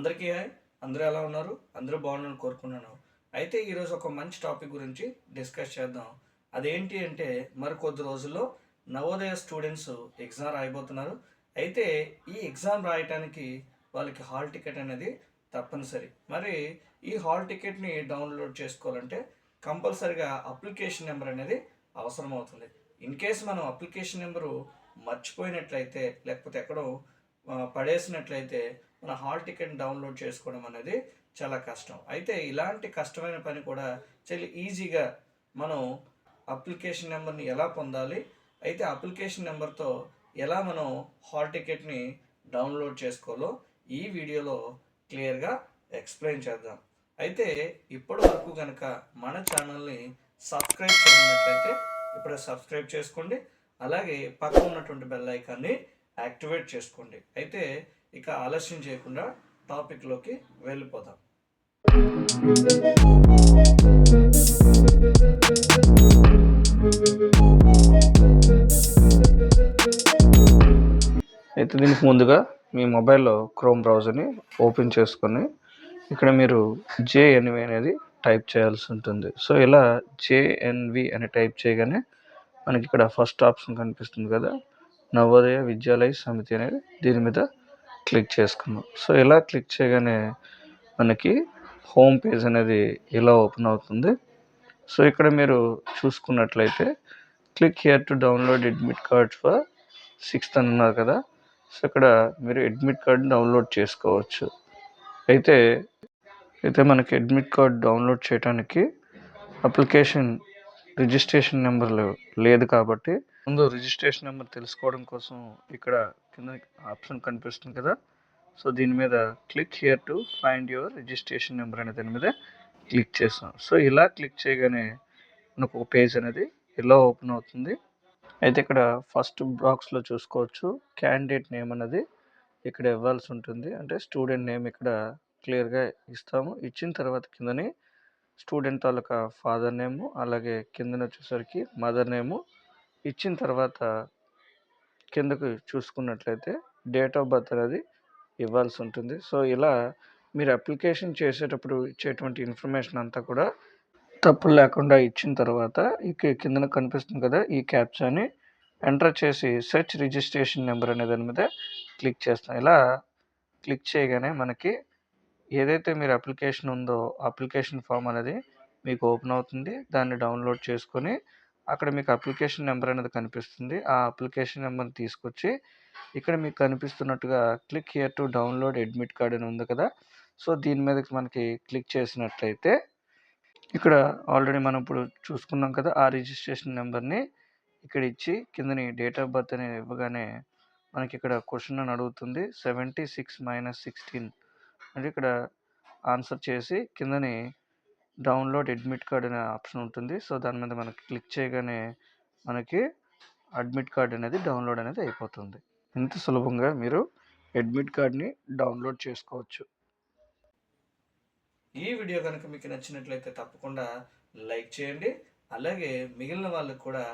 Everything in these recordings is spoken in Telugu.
అందరికీ అందరూ ఎలా ఉన్నారు? అందరూ బాగున్నారని కోరుకున్నాను అయితే ఈరోజు ఒక మంచి టాపిక్ గురించి డిస్కస్ చేద్దాం. అదేంటి అంటే మరి కొద్ది రోజుల్లో నవోదయ స్టూడెంట్స్ ఎగ్జామ్ రాయబోతున్నారు. అయితే ఈ ఎగ్జామ్ రాయటానికి వాళ్ళకి హాల్ టికెట్ అనేది తప్పనిసరి. మరి ఈ హాల్ టికెట్ని డౌన్లోడ్ చేసుకోవాలంటే కంపల్సరిగా అప్లికేషన్ నెంబర్ అనేది అవసరం అవుతుంది ఇన్ కేస్ మనం అప్లికేషన్ నెంబరు మర్చిపోయినట్లయితే లేకపోతే ఎక్కడో పడేసినట్లయితే మన హాల్ టికెట్ డౌన్లోడ్ చేసుకోవడం అనేది చాలా కష్టం. అయితే ఇలాంటి కష్టమైన పని కూడా చాలా ఈజీగా మనం అప్లికేషన్ నెంబర్ని ఎలా పొందాలి అయితే అప్లికేషన్ నెంబర్తో ఎలా మనం హాల్ టికెట్ని డౌన్లోడ్ చేసుకోవాలో ఈ వీడియోలో క్లియర్గా ఎక్స్ప్లెయిన్ చేద్దాం. అయితే ఇప్పటి వరకు కనుక మన ఛానల్ని సబ్స్క్రైబ్ చేసినట్లయితే ఇప్పుడే సబ్స్క్రైబ్ చేసుకోండి. అలాగే పక్కన ఉన్నటువంటి బెల్ ఐకాన్ని యాక్టివేట్ చేసుకోండి. అయితే ఇక ఆలస్యం చేయకుండా టాపిక్లోకి వెళ్ళిపోదాం. అయితే దీనికి ముందుగా మీ మొబైల్లో క్రోమ్ బ్రౌజర్ని ఓపెన్ చేసుకొని ఇక్కడ మీరు జేఎన్వి అనేది టైప్ చేయాల్సి ఉంటుంది. సో ఇలా జేఎన్వి అని టైప్ చేయగానే మనకి ఇక్కడ ఫస్ట్ ఆప్షన్ కనిపిస్తుంది కదా. నవోదయ విద్యాలయ సమితి అనేది దీని మీద క్లిక్ చేసుకున్నాం సో ఇలా క్లిక్ చేయగానే మనకి హోమ్ పేజ్ అనేది ఇలా ఓపెన్ అవుతుంది. సో ఇక్కడ మీరు చూసుకున్నట్లయితే click here to download admit card for sixth అని కదా. సో ఇక్కడ మీరు అడ్మిట్ కార్డ్ డౌన్లోడ్ చేసుకోవచ్చు. అయితే అయితే మనకి అడ్మిట్ కార్డ్ డౌన్లోడ్ చేయడానికి అప్లికేషన్ రిజిస్ట్రేషన్ నెంబర్ లేదు కాబట్టి ముందు రిజిస్ట్రేషన్ నెంబర్ తెలుసుకోవడం కోసం ఇక్కడ కింద ఆప్షన్ కనిపిస్తుంది కదా. సో దీని మీద click here to find your registration number అనే దాని మీద క్లిక్ చేస్తాం. సో ఇలా క్లిక్ చేయగానే మనకు ఒక పేజ్ అనేది ఇలా ఓపెన్ అవుతుంది. అయితే ఇక్కడ ఫస్ట్ బాక్స్లో చూసుకోవచ్చు. క్యాండిడేట్ నేమ్ అనేది ఇక్కడ ఇవ్వాల్సి ఉంటుంది. అంటే స్టూడెంట్ నేమ్ ఇక్కడ క్లియర్గా ఇస్తాము. ఇచ్చిన తర్వాత కిందని స్టూడెంట్ తాలూకా ఫాదర్ నేము అలాగే కిందన వచ్చేసరికి మదర్ నేము ఇచ్చిన తర్వాత కిందకు చూసుకున్నట్లయితే డేట్ ఆఫ్ బర్త్ అనేది ఇవ్వాల్సి ఉంటుంది. సో ఇలా మీరు అప్లికేషన్ చేసేటప్పుడు ఇచ్చేటువంటి ఇన్ఫర్మేషన్ అంతా కూడా తప్పులు లేకుండా ఇచ్చిన తర్వాత ఈ కిందన కనిపిస్తుంది కదా ఈ క్యాప్చాని ఎంటర్ చేసి సెర్చ్ రిజిస్ట్రేషన్ నెంబర్ అనే దాని మీద క్లిక్ చేస్తాం. ఇలా క్లిక్ చేయగానే మనకి ఏదైతే మీరు అప్లికేషన్ ఉందో అప్లికేషన్ ఫామ్ అనేది మీకు ఓపెన్ అవుతుంది. దాన్ని డౌన్లోడ్ చేసుకొని అక్కడ మీకు అప్లికేషన్ నెంబర్ అనేది కనిపిస్తుంది. ఆ అప్లికేషన్ నెంబర్ని తీసుకొచ్చి ఇక్కడ మీకు కనిపిస్తున్నట్టుగా click here to download admit card అని ఉంది కదా. సో దీని మీద మనకి క్లిక్ చేసినట్లయితే ఇక్కడ ఆల్రెడీ మనం ఇప్పుడు చూసుకున్నాం కదా ఆ రిజిస్ట్రేషన్ నెంబర్ని ఇక్కడ ఇచ్చి కిందని డేట్ ఆఫ్ బర్త్ అనేది ఇవ్వగానే మనకి ఇక్కడ క్వశ్చన్ అని అడుగుతుంది. Seventy six minus sixteen. అంటే ఇక్కడ ఆన్సర్ చేసి కిందని డౌన్లోడ్ అడ్మిట్ కార్డ్ అనే ఆప్షన్ ఉంటుంది. సో దాని మీద మనకి క్లిక్ చేయగానే మనకి అడ్మిట్ కార్డ్ అనేది డౌన్లోడ్ అనేది అయిపోతుంది. ఇంత సులభంగా మీరు అడ్మిట్ కార్డ్ని డౌన్లోడ్ చేసుకోవచ్చు. ఈ వీడియో కనుక మీకు నచ్చినట్లయితే తప్పకుండా లైక్ చేయండి. అలాగే మిగిలిన వాళ్ళకు కూడా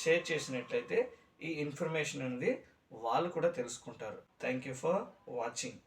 షేర్ చేసినట్లయితే ఈ ఇన్ఫర్మేషన్ అనేది వాళ్ళు కూడా తెలుసుకుంటారు. Thank you for watching.